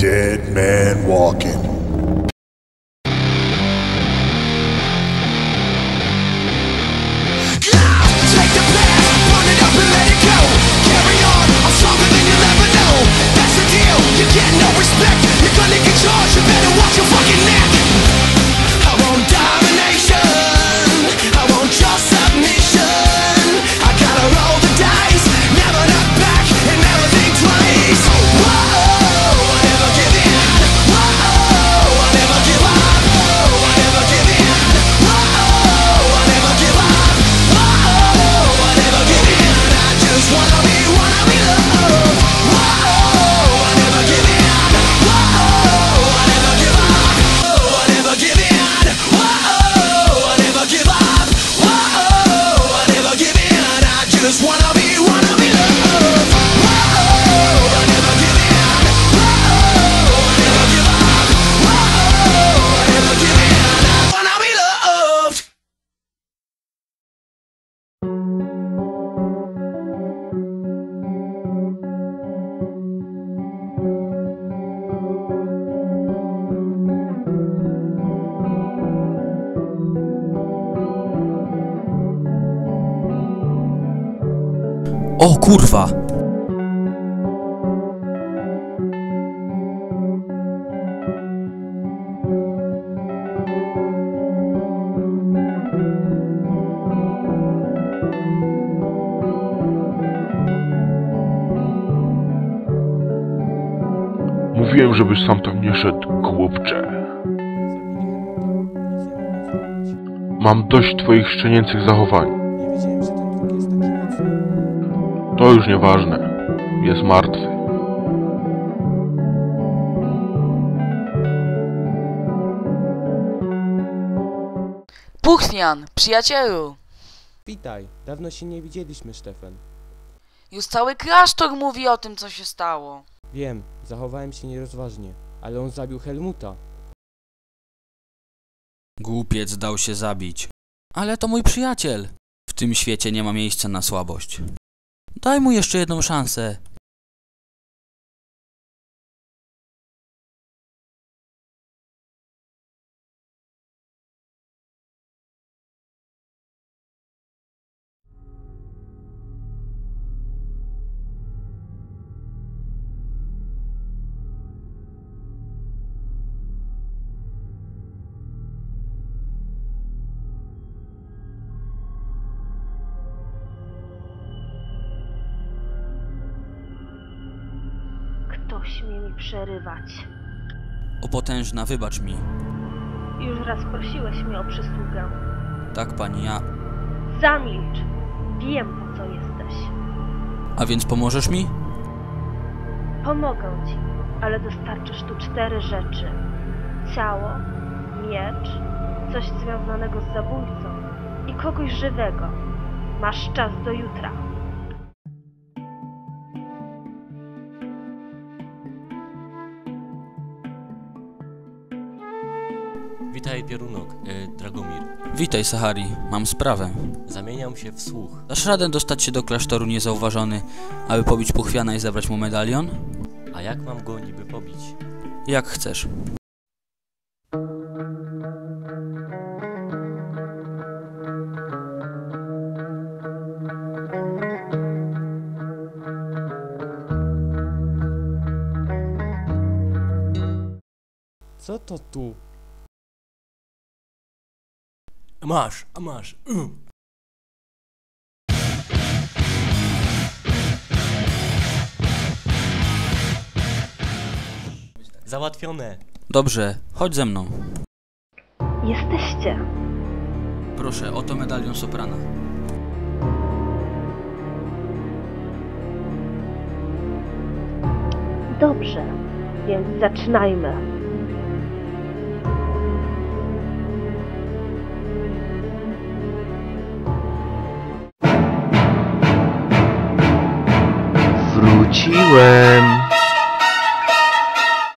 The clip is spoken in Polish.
dead man walking. O kurwa! Mówiłem, żebyś sam tam nie szedł, głupcze. Mam dość twoich szczenięcych zachowań. Nie wiedziałem, że ten druk jest taki. To już nieważne. Jest martwy. Puchnian, przyjacielu! Witaj, dawno się nie widzieliśmy, Stefan. Już cały klasztor mówi o tym, co się stało. Wiem, zachowałem się nierozważnie, ale on zabił Helmuta. Głupiec dał się zabić. Ale to mój przyjaciel. W tym świecie nie ma miejsca na słabość. Daj mu jeszcze jedną szansę. Kto śmie mi przerywać? O potężna, wybacz mi. Już raz prosiłeś mnie o przysługę. Tak, pani, ja... Zamilcz! Wiem, po co jesteś. A więc pomożesz mi? Pomogę ci, ale dostarczysz tu cztery rzeczy. Ciało, miecz, coś związanego z zabójcą i kogoś żywego. Masz czas do jutra. Witaj Piorunok, e, Dragomir. Witaj, Sahari. Mam sprawę. Zamieniam się w słuch. Dasz radę dostać się do klasztoru niezauważony, aby pobić Puchwiana i zabrać mu medalion? A jak mam go niby pobić? Jak chcesz. Co to tu? Masz, a masz. Uh. Załatwione. Dobrze, chodź ze mną. Jesteście. Proszę, oto medalion soprana. Dobrze, więc zaczynajmy. Chi Way.